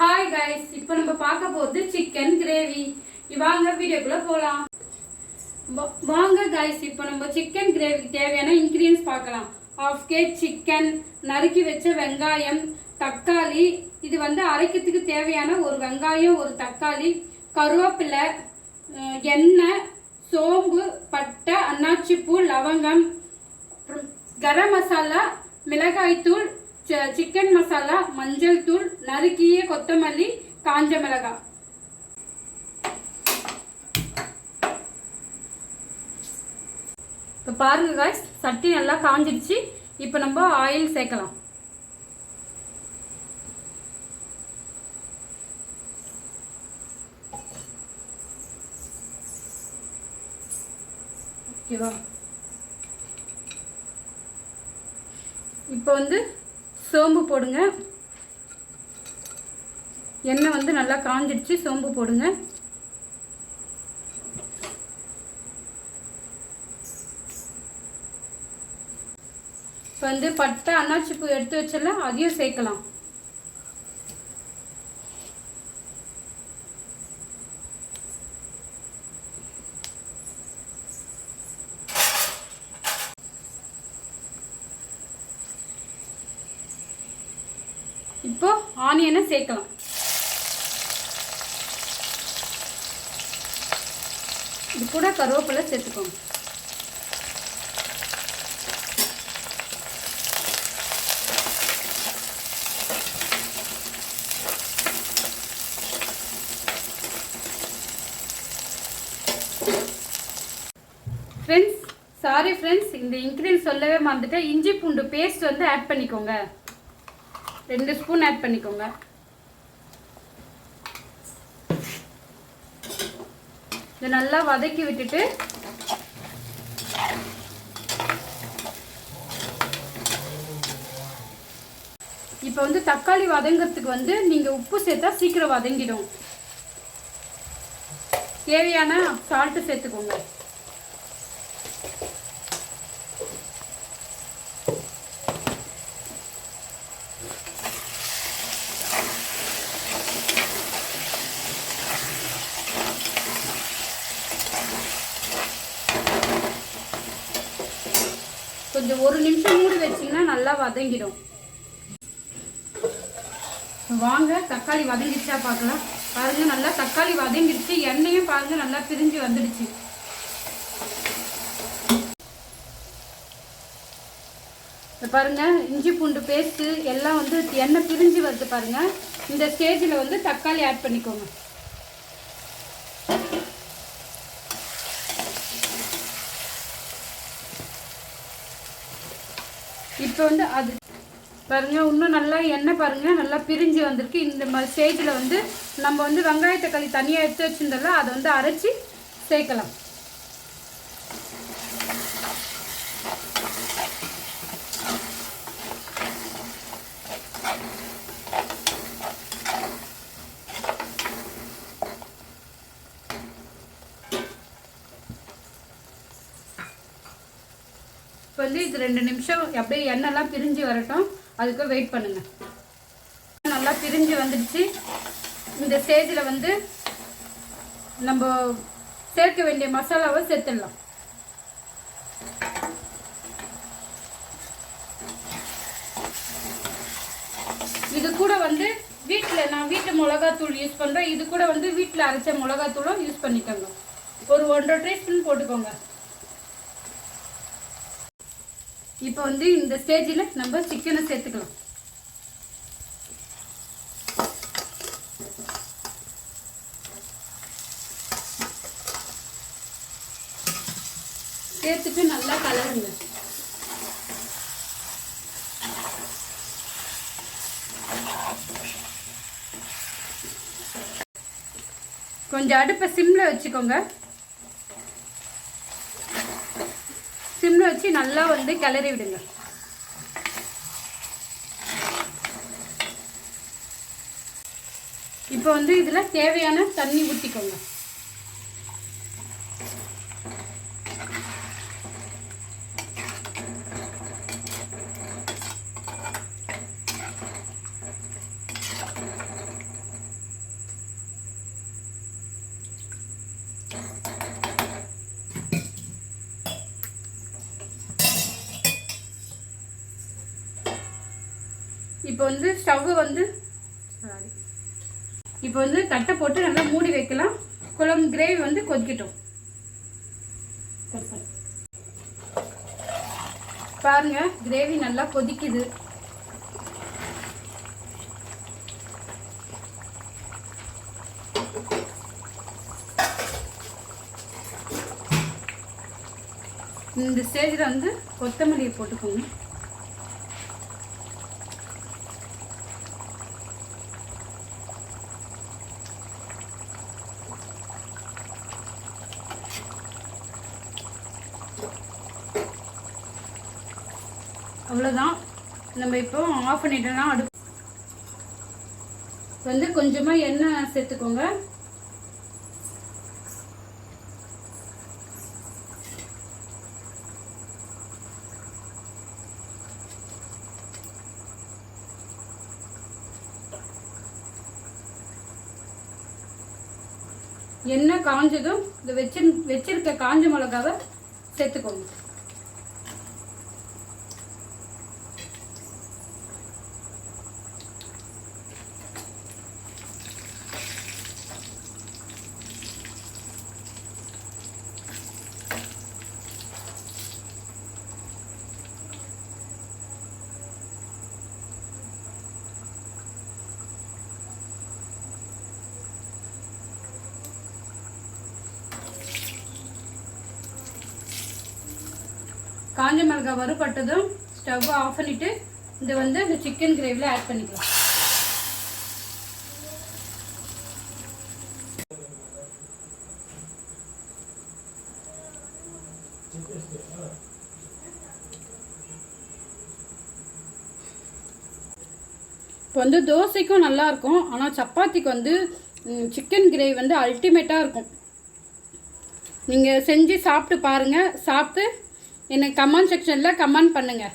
Hi guys இப்போ நம்ம பார்க்க போகிறது சிக்கன் கிரேவி வாங்க வீடியோக்குள்ள போகலாம் வாங்க கைஸ் இப்போ நம்ம சிக்கன் கிரேவிக்கு தேவையான இன்க்ரீடியன்ஸ் பார்க்கலாம். ஹாஃப் கேஜ் சிக்கன் நறுக்கி வச்ச வெங்காயம் தக்காளி. இது வந்து அரைக்கிறதுக்கு தேவையான ஒரு வெங்காயம் ஒரு தக்காளி கருவேப்பிலை எண்ணெய் சோம்பு பட்டை அன்னாச்சிப்பூ லவங்கம் அப்புறம் கரம் மசாலா மிளகாய்த்தூள் சிக்கன் மசாலா மஞ்சள் தூள் நறுக்கிய கொத்தமல்லி காஞ்ச மிளகாய் இப்போ பாருங்க காய்ஸ் சட்டி நல்லா காஞ்சிடுச்சு இப்போ நம்ம ஆயில் சேர்க்கலாம் ஓகேவா இப்போ வந்து சோம்பு போடுங்க. எண்ணெய் வந்து நல்லா காஞ்சிடுச்சு சோம்பு போடுங்க. இப்போ வந்து பட்டை அன்னாச்சி பூ எடுத்து வச்சல அதையும் சேர்க்கலாம். இப்போ ஆனியனை சேர்க்கலாம். இது கூட கருவேப்பிலை சேர்த்துக்கோங்க. ஃப்ரெண்ட்ஸ் சாரி ஃப்ரெண்ட்ஸ் இந்த இன்க்ரீடியன்ஸ் சொல்லவே மறந்துட்டேன். இஞ்சி பூண்டு பேஸ்ட் வந்து ஆட் பண்ணிக்கோங்க. ரெண்டு ஸ்பூன் ஆட் பண்ணிக்கோங்க. இதை நல்லா வதக்கி விட்டுட்டு இப்போ வந்து தக்காளி வதங்கிறதுக்கு வந்து நீங்கள் உப்பு சேர்த்தா சீக்கிரம் வதங்கிடும். தேவையான சால்ட்டு சேர்த்துக்கோங்க. கொஞ்சம் ஒரு நிமிஷம் மூடி வச்சிங்கன்னா நல்லா வதங்கிடும். வாங்க தக்காளி வதங்கிடுச்சா பார்க்கலாம். பாருங்க நல்லா தக்காளி வதங்கிடுச்சு. எண்ணெயும் பாருங்க நல்லா பிரிஞ்சு வந்துடுச்சு. இப்ப பாருங்க இஞ்சி பூண்டு பேஸ்ட்டு எல்லாம் வந்து எண்ணெய் பிரிஞ்சு வருது பாருங்க. இந்த ஸ்டேஜில் வந்து தக்காளி ஆட் பண்ணிக்கோங்க. இப்போ வந்து அது பாருங்கள் இன்னும் நல்லா எண்ணெய் பாருங்கள் நல்லா பிரிஞ்சு வந்திருக்கு. இந்த மாதிரி ஸ்டேஜில் வந்து நம்ம வந்து வெங்காய தக்காளி தனியாக எடுத்து வச்சுருந்தோம்ல அதை வந்து அரைச்சி சேர்க்கலாம். இது ரெண்டு நிமிஷம் அப்படியே எண்ணெய்லாம் பிரிஞ்சு வரட்டும். அதுக்கு வெயிட் பண்ணுங்க. நல்லா பிரிஞ்சு வந்துடுச்சு. இந்த ஸ்டேஜில் வந்து நம்ம சேர்க்க வேண்டிய மசாலாவை சேர்த்துடலாம். இது கூட வந்து வீட்டில் நான் வீட்டு மிளகாத்தூள் யூஸ் பண்ணுறேன் இது கூட வந்து வீட்டில் அரைச்ச மிளகாத்தூளும் யூஸ் பண்ணிக்கோங்க. ஒரு ஒன்றரை டீஸ்பூன் போட்டுக்கோங்க. இப்போ வந்து இந்த ஸ்டேஜில் நம்ம சிக்கனை சேர்த்துக்கலாம். சேர்த்துட்டு நல்லா கலருங்க. கொஞ்சம் அடுப்பை சிம்மில் வச்சுக்கோங்க. ஸ்பூன் வச்சு நல்லா வந்து கிளறி விடுங்க. இப்போ வந்து இதில் தேவையான தண்ணி ஊற்றிக்கோங்க இப்போ வந்து ஸ்டவ் வந்து சாரி இப்போ வந்து தட்டை போட்டு நல்லா மூடி வைக்கலாம். குழம்பு கிரேவி வந்து கொதிக்கட்டும். பாருங்க கிரேவி நல்லா கொதிக்குது. இந்த ஸ்டேஜில் வந்து கொத்தமல்லியை போட்டுக்கோங்க. அவ்வளோதான் நம்ம இப்போ ஆஃப் பண்ணிட்டோம்னா அடுப்பு வந்து கொஞ்சமாக எண்ணெய் சேர்த்துக்கோங்க. எண்ணெய் காஞ்சதும் இந்த வச்சிரு வச்சிருக்க காஞ்ச மிளகாவை சேர்த்துக்கோங்க. காஞ்ச மிளகாய் வறுபட்டதும் ஸ்டவ் ஆஃப் பண்ணிட்டு இது வந்து இந்த சிக்கன் கிரேவியில் ஆட் பண்ணிக்கலாம். இப்போ வந்து தோசைக்கும் நல்லா இருக்கும் ஆனால் சப்பாத்திக்கு வந்து சிக்கன் கிரேவி வந்து அல்டிமேட்டாக இருக்கும். நீங்கள் செஞ்சு சாப்பிட்டு பாருங்கள் சாப்பிட்டு எனக்கு கமெண்ட் செக்ஷனில் கமெண்ட் பண்ணுங்கள்